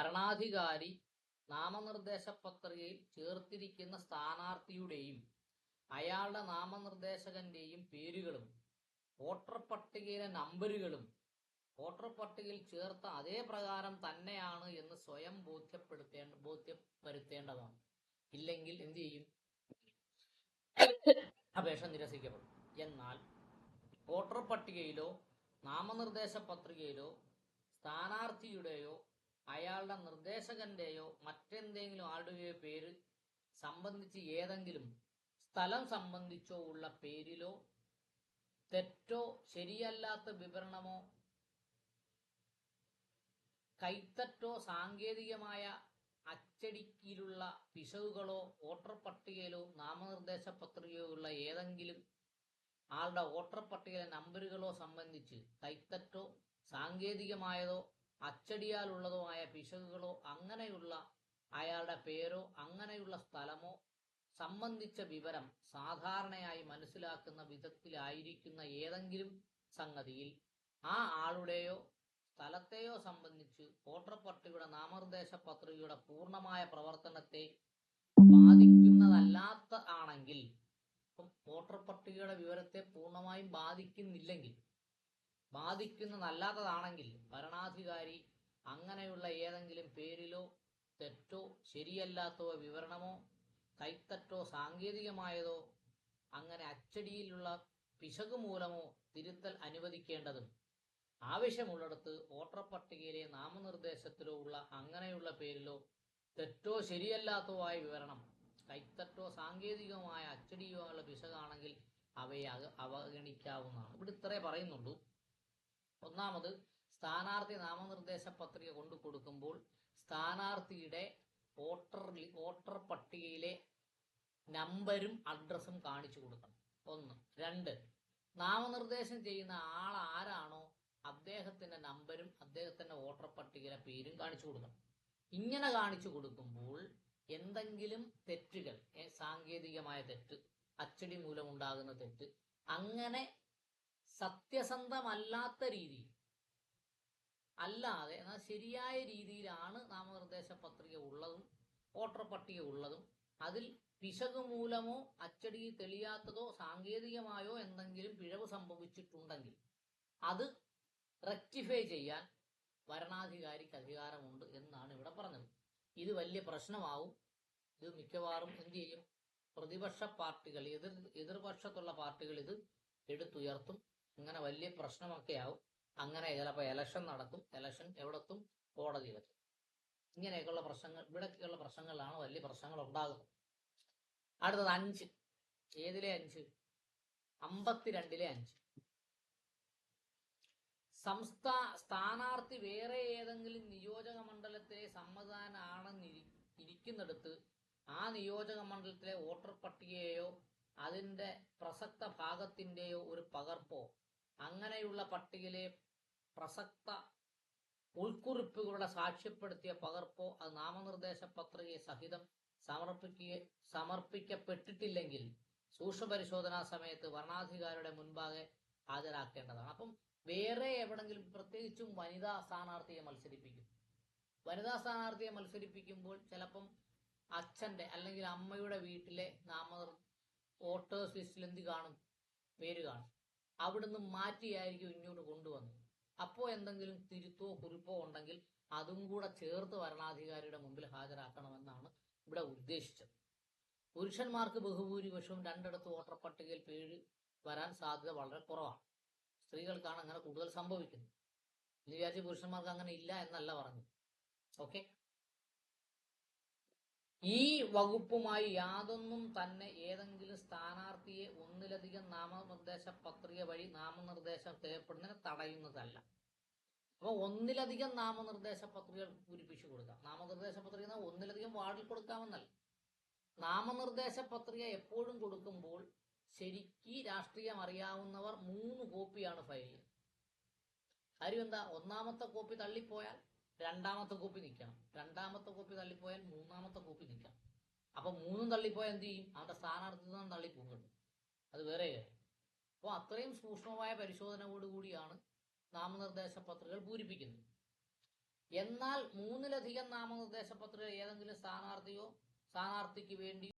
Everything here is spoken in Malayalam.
വരണാധികാരി നാമനിർദ്ദേശ പത്രികയിൽ ചേർത്തിരിക്കുന്ന സ്ഥാനാർത്ഥിയുടെയും അയാളുടെ നാമനിർദ്ദേശകന്റെയും പേരുകളും വോട്ടർ പട്ടികയിലെ നമ്പരുകളും വോട്ടർ പട്ടികയിൽ ചേർത്ത അതേ പ്രകാരം തന്നെയാണ് എന്ന് സ്വയം ബോധ്യപ്പെടുത്തേണ്ട ബോധ്യപ്പെടുത്തേണ്ടതാണ്. ഇല്ലെങ്കിൽ എന്ത് ചെയ്യും? അപേക്ഷ നിരസിക്കപ്പെടും. എന്നാൽ വോട്ടർ പട്ടികയിലോ നാമനിർദ്ദേശ പത്രികയിലോ സ്ഥാനാർത്ഥിയുടെയോ അയാളുടെ നിർദ്ദേശകന്റെയോ മറ്റെന്തെങ്കിലും ആളുടെയോ പേര് സംബന്ധിച്ച് ഏതെങ്കിലും സ്ഥലം സംബന്ധിച്ചോ ഉള്ള പേരിലോ തെറ്റോ ശരിയല്ലാത്ത വിവരണമോ കൈത്തറ്റോ സാങ്കേതികമായ അച്ചടിക്കിലുള്ള പിശകുകളോ വോട്ടർ പട്ടികയിലോ നാമനിർദ്ദേശ പത്രികയോ ഉള്ള ഏതെങ്കിലും ആളുടെ വോട്ടർ പട്ടികയിലെ നമ്പറുകളോ സംബന്ധിച്ച് കൈത്തറ്റോ സാങ്കേതികമായതോ അച്ചടിയാലുള്ളതോ ആയ പിശകുകളോ അങ്ങനെയുള്ള അയാളുടെ പേരോ അങ്ങനെയുള്ള സ്ഥലമോ സംബന്ധിച്ച വിവരം സാധാരണയായി മനസ്സിലാക്കുന്ന വിധത്തിലായിരിക്കുന്ന ഏതെങ്കിലും സംഗതിയിൽ ആ ആളുടെയോ സ്ഥലത്തെയോ സംബന്ധിച്ച് വോട്ടർ പട്ടികയുടെ നാമനിർദ്ദേശ പത്രികയുടെ പൂർണമായ പ്രവർത്തനത്തെ ബാധിക്കുന്നതല്ലാത്ത ആണെങ്കിൽ വോട്ടർ പട്ടികയുടെ വിവരത്തെ പൂർണമായും ബാധിക്കുന്നില്ലെങ്കിൽ ബാധിക്കുന്നതല്ലാത്തതാണെങ്കിൽ ഭരണാധികാരി അങ്ങനെയുള്ള ഏതെങ്കിലും പേരിലോ തെറ്റോ ശരിയല്ലാത്തോ വിവരണമോ കൈത്തറ്റോ സാങ്കേതികമായതോ അങ്ങനെ അച്ചടിയിലുള്ള പിശക് മൂലമോ തിരുത്തൽ അനുവദിക്കേണ്ടതും ആവശ്യമുള്ളിടത്ത് വോട്ടർ പട്ടികയിലെ നാമനിർദ്ദേശത്തിലോ ഉള്ള അങ്ങനെയുള്ള പേരിലോ തെറ്റോ ശരിയല്ലാത്തോ ആയ വിവരണം കൈത്തറ്റോ സാങ്കേതികമായ അച്ചടിയോ ഉള്ള പിശകാണെങ്കിൽ അവയെ അവഗണിക്കാവുന്നതാണ്. ഇവിടെ ഇത്രേ പറയുന്നുള്ളൂ. ഒന്നാമത് സ്ഥാനാർത്ഥി നാമനിർദ്ദേശ പത്രിക കൊണ്ടു കൊടുക്കുമ്പോൾ സ്ഥാനാർത്ഥിയുടെ വോട്ടർ വോട്ടർ പട്ടികയിലെ നമ്പരും അഡ്രസ്സും കാണിച്ചു കൊടുക്കണം. ഒന്ന്. രണ്ട്. നാമനിർദ്ദേശം ചെയ്യുന്ന ആൾ ആരാണോ അദ്ദേഹത്തിന്റെ നമ്പരും അദ്ദേഹത്തിന്റെ വോട്ടർ പട്ടികയിലെ പേരും കാണിച്ചു കൊടുക്കണം. ഇങ്ങനെ കാണിച്ചു കൊടുക്കുമ്പോൾ എന്തെങ്കിലും തെറ്റുകൾ സാങ്കേതികമായ തെറ്റ് അച്ചടി മൂലമുണ്ടാകുന്ന തെറ്റ് അങ്ങനെ സത്യസന്ധമല്ലാത്ത രീതിയിൽ. അല്ലാതെ എന്നാൽ ശരിയായ രീതിയിലാണ് നാമനിർദ്ദേശ പത്രിക ഉള്ളതും വോട്ടർ പട്ടിക ഉള്ളതും. അതിൽ പിശക് മൂലമോ അച്ചടി തെളിയാത്തതോ സാങ്കേതികമായോ എന്തെങ്കിലും പിഴവ് സംഭവിച്ചിട്ടുണ്ടെങ്കിൽ അത് റെക്ടിഫൈ ചെയ്യാൻ ഭരണാധികാരിക്ക് അധികാരമുണ്ട് എന്നാണ് ഇവിടെ പറഞ്ഞത്. ഇത് വലിയ പ്രശ്നമാവും. ഇത് മിക്കവാറും എന്ത് ചെയ്യും? പ്രതിപക്ഷ പാർട്ടികൾ എതിർ എതിർപക്ഷത്തുള്ള പാർട്ടികൾ ഇത് എടുത്തുയർത്തും. ഇങ്ങനെ വലിയ പ്രശ്നമൊക്കെ ആവും. അങ്ങനെ ചിലപ്പോൾ എലക്ഷൻ നടക്കും. എലക്ഷൻ എവിടെത്തും കോടതിയിലെത്തും ഇങ്ങനെയൊക്കെയുള്ള പ്രശ്നങ്ങൾ ഇവിടെയൊക്കെയുള്ള പ്രശ്നങ്ങളിലാണ് വലിയ പ്രശ്നങ്ങൾ ഉണ്ടാകുന്നത് അടുത്തത് അഞ്ച്. ഏതിലെ അഞ്ച്? അമ്പത്തിരണ്ടിലെ അഞ്ച്. സംസ്ഥാ സ്ഥാനാർത്ഥി വേറെ ഏതെങ്കിലും നിയോജക മണ്ഡലത്തിലെ സമ്മതിദാനാണെന്ന് ഇരിക്കുന്നിടത്ത് ആ നിയോജക മണ്ഡലത്തിലെ വോട്ടർ പട്ടികയെയോ അതിന്റെ പ്രസക്ത ഭാഗത്തിന്റെയോ ഒരു പകർപ്പോ അങ്ങനെയുള്ള പട്ടികയിലെ പ്രസക്ത ഉൾക്കുറിപ്പുകളുടെ സാക്ഷ്യപ്പെടുത്തിയ പകർപ്പോ അത് നാമനിർദ്ദേശ പത്രികയെ സഹിതം സമർപ്പിക്കുക സമർപ്പിക്കപ്പെട്ടിട്ടില്ലെങ്കിൽ സൂക്ഷ്മ പരിശോധനാ സമയത്ത് വരണാധികാരിയുടെ മുൻപാകെ ഹാജരാക്കേണ്ടതാണ്. അപ്പം വേറെ എവിടെങ്കിലും പ്രത്യേകിച്ചും വനിതാ സ്ഥാനാർത്ഥിയെ മത്സരിപ്പിക്കും. വനിതാ സ്ഥാനാർത്ഥിയെ മത്സരിപ്പിക്കുമ്പോൾ ചിലപ്പം അച്ഛന്റെ അല്ലെങ്കിൽ അമ്മയുടെ വീട്ടിലെ നാമ വോട്ടേഴ്സ് ലിസ്റ്റിൽ എന്ത് കാണും? പേര് കാണും. അവിടുന്ന് മാറ്റിയായിരിക്കും ഇങ്ങോട്ട് കൊണ്ടുവന്നത്. അപ്പോൾ എന്തെങ്കിലും തിരുത്തോ കുറിപ്പോ ഉണ്ടെങ്കിൽ അതും കൂടെ ചേർത്ത് ഭരണാധികാരിയുടെ മുമ്പിൽ ഹാജരാക്കണമെന്നാണ് ഇവിടെ ഉദ്ദേശിച്ചത്. പുരുഷന്മാർക്ക് ബഹുഭൂരിപക്ഷവും രണ്ടിടത്ത് വോട്ടർ പട്ടികയിൽ പേര് വരാൻ സാധ്യത വളരെ കുറവാണ്. സ്ത്രീകൾക്കാണ് അങ്ങനെ കൂടുതൽ സംഭവിക്കുന്നത്. വിചാരിച്ച് പുരുഷന്മാർക്ക് അങ്ങനെ ഇല്ല എന്നല്ല പറഞ്ഞു ഓക്കെ? ഈ വകുപ്പുമായി യാതൊന്നും തന്നെ ഏതെങ്കിലും സ്ഥാനാർത്ഥിയെ ഒന്നിലധികം നാമനിർദ്ദേശ പത്രിക വഴി നാമനിർദ്ദേശം ചെയ്യപ്പെടുന്നതിന് തടയുന്നതല്ല. അപ്പൊ ഒന്നിലധികം നാമനിർദ്ദേശ പത്രികകൾ പൂരിപ്പിച്ചു കൊടുക്കാം. നാമനിർദ്ദേശ പത്രിക ഒന്നിലധികം വാർഡിൽ കൊടുക്കാമെന്നല്ല. നാമനിർദ്ദേശ പത്രിക എപ്പോഴും കൊടുക്കുമ്പോൾ ശരിക്ക് രാഷ്ട്രീയം അറിയാവുന്നവർ മൂന്ന് കോപ്പിയാണ് ഫയൽ കാര്യം എന്താ? ഒന്നാമത്തെ കോപ്പി തള്ളിപ്പോയാൽ രണ്ടാമത്തെ കോപ്പി നിൽക്കണം. രണ്ടാമത്തെ കോപ്പി തള്ളിപ്പോയാൽ മൂന്നാമത്തെ കോപ്പി നിൽക്കണം അപ്പൊ മൂന്നും തള്ളിപ്പോയാൽ എന്ത് ചെയ്യും? അവന്റെ സ്ഥാനാർത്ഥിത്വം തള്ളിപ്പോകും അത് വേറെ അപ്പോൾ അത്രയും സൂക്ഷ്മമായ പരിശോധനയോടുകൂടിയാണ് നാമനിർദ്ദേശ പത്രികകൾ പൂരിപ്പിക്കുന്നത്. എന്നാൽ മൂന്നിലധികം നാമനിർദ്ദേശ പത്രിക ഏതെങ്കിലും സ്ഥാനാർത്ഥിയോ സ്ഥാനാർത്ഥിക്ക് വേണ്ടി